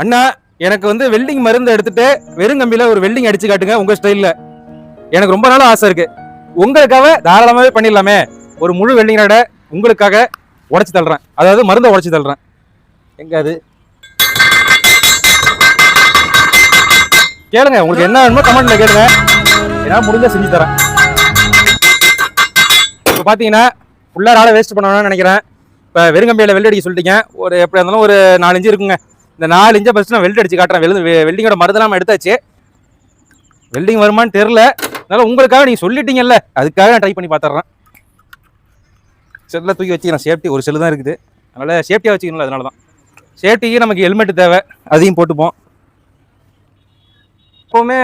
அண்ணா எனக்கு வந்து வெல்டிங் மருந்து எடுத்துட்டு வெறும் கம்பியில ஒரு வெல்டிங் அடிச்சு காட்டுங்க உங்க ஸ்டைல்ல எனக்கு ரொம்ப நாள் ஆசை இருக்கு. உங்களுக்காக தாராளமாவே பண்ணிடலாமே. ஒரு முழு வெல்டிங் ராடை உங்களுக்காக உடச்சி தள்ளுறேன். அதாவது மருந்தை உடைச்சு தள்ளுறேன். எங்க அது? கேளுங்க உங்களுக்கு என்ன வேணுமோ கமெண்ட்ல கேளுங்க. ஏன்னா முடிஞ்சா செஞ்சு தரேன். இப்போ பார்த்தீங்கன்னா ஃபுல்லாக ராடை வேஸ்ட் பண்ணணும்னு நினைக்கிறேன். இப்போ வெறுங்கம்பியில் வெள்ளடிக்க அடிக்க சொல்லிட்டீங்க. ஒரு எப்படி இருந்தாலும் ஒரு நாலு இருக்குங்க. இந்த நாலு இன்ச்சை ஃபஸ்ட்டு நான் வெல்ட் அடிச்சு காட்டுறேன். வெள்ளு வெல்டிங்கோட மருந்தெல்லாம் எடுத்தாச்சு. வெல்டிங் வருமான்னு தெரில அதனால் உங்களுக்காக நீங்கள் சொல்லிட்டீங்கல்ல. அதுக்காக நான் ட்ரை பண்ணி பார்த்துட்றேன் செல்லில் தூக்கி வச்சுக்கிறேன் சேஃப்டி ஒரு செல்லு தான் இருக்குது. அதனால் சேஃப்டியாக வச்சுக்கணும்ல அதனால தான் சேஃப்டிக்கு நமக்கு ஹெல்மெட் தேவை. அதையும் போட்டுப்போம். எப்போவுமே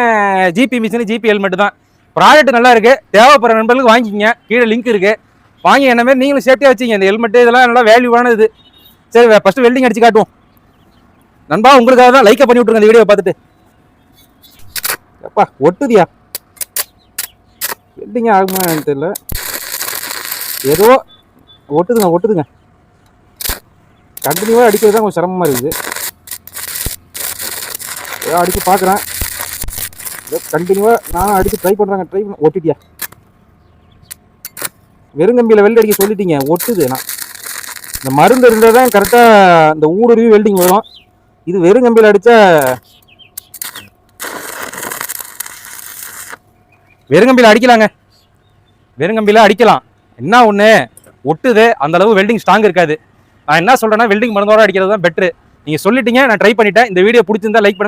G P machine G P helmet தான். ப்ராடக்ட் நல்லா இருக்குது தேவைப்படுற நண்பர்களுக்கு வாங்கிக்கிங்க. கீழே லிங்க் இருக்குது வாங்கி என்னமே நீங்களும் சேஃப்டியாக வச்சுங்க இந்த ஹெல்மெட் இதெல்லாம் நல்லா வேல்யூவானது சரி ஃபஸ்ட்டு வெல்டிங் அடித்து காட்டுவோம். நண்பா உங்களுக்காக தான் லைக்கை பண்ணி விட்ருங்க இந்த வீடியோ பார்த்துட்டு. எப்பா ஒட்டுதியா? வெல்டிங் ஆகுமா தெரியல. ஏதோ ஒட்டுதுங்க ஒட்டுதுங்க. கண்டினியூவாக அடிக்கிறது தான் கொஞ்சம் சிரமமாக இருக்குது. ஏதோ அடித்து பார்க்குறேன். ஏதோ கண்டினியூவாக நானும் அடித்து ட்ரை பண்ணுறாங்க ட்ரை பண்ண ஒட்டிட்டியா? வெறுங்கம்பியில் வெல்ட் அடிக்க சொல்லிட்டீங்க ஒட்டுது. நான் இந்த மருந்து இருந்தால் தான் கரெக்டாக இந்த ஊடுருவி வெல்டிங் வரும். இது வெறும் கம்பியில் அடித்தா வெறுங்கம்பியில் அடிக்கலாங்க. வெறுங்கம்பியில் அடிக்கலாம். என்ன ஒன்று ஒட்டுது. அந்த அளவு வெல்டிங் ஸ்ட்ராங் இருக்காது. நான் என்ன சொல்கிறேன்னா வெல்டிங் மருந்தோட அடிக்கிறது தான் பெட்ரு நீங்கள் சொல்லிட்டீங்க நான் ட்ரை பண்ணிட்டேன். இந்த வீடியோ பிடிச்சிருந்தா லைக் பண்ணுங்க.